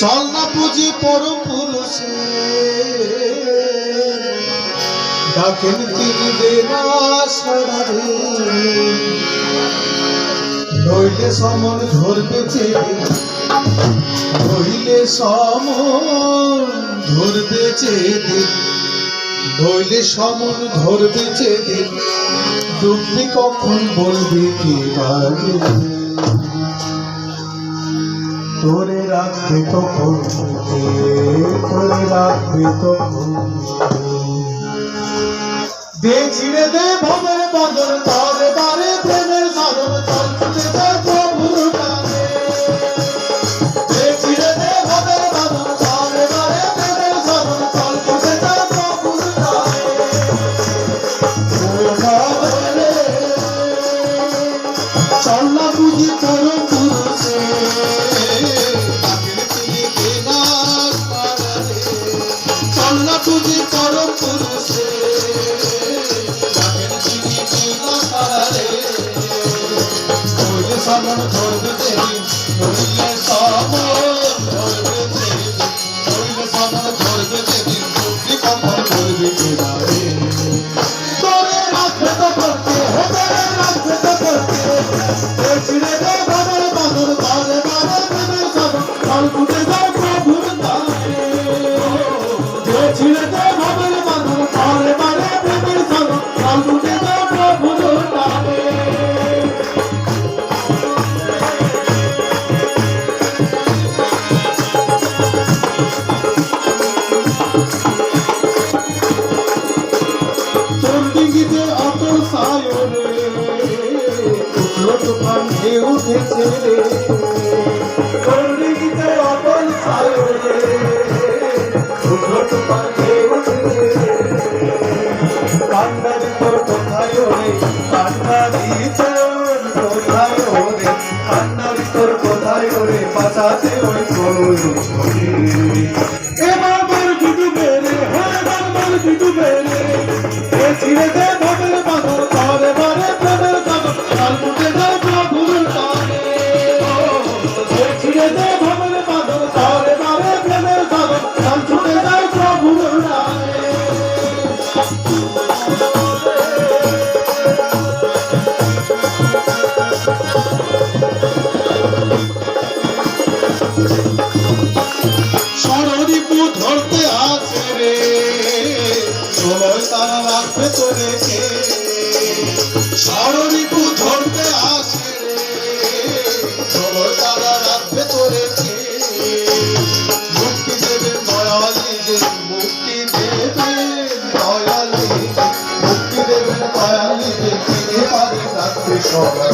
চল না পুজি পরম পুরুষে ডাকেন তিনি দেনা সারারে। নইলে সমন ধরবে চেয়ে নইলে সমন ধরবে চেয়ে নইলে সমন ধরবে যেদিন তুমি কখন বলবে কি বাজে তোরে রাখবে তখন তোরে রাখবে তখন দে ছিড়ে দে ভবের বদল তরে বারে চল বুঝি তোর পুরুষে চল বুঝি তোর পুরুষে সমন ধরবে তুফান ঢেউ উঠেছে। রে তোর ডিঙ্গিতে অটল সায়রে তুফান কোথায় ওরে কান্নারি তোর কোথায় ওরে, বাঁচাতে ওই করুণ পারি দেখতে পারি তাকে সবাই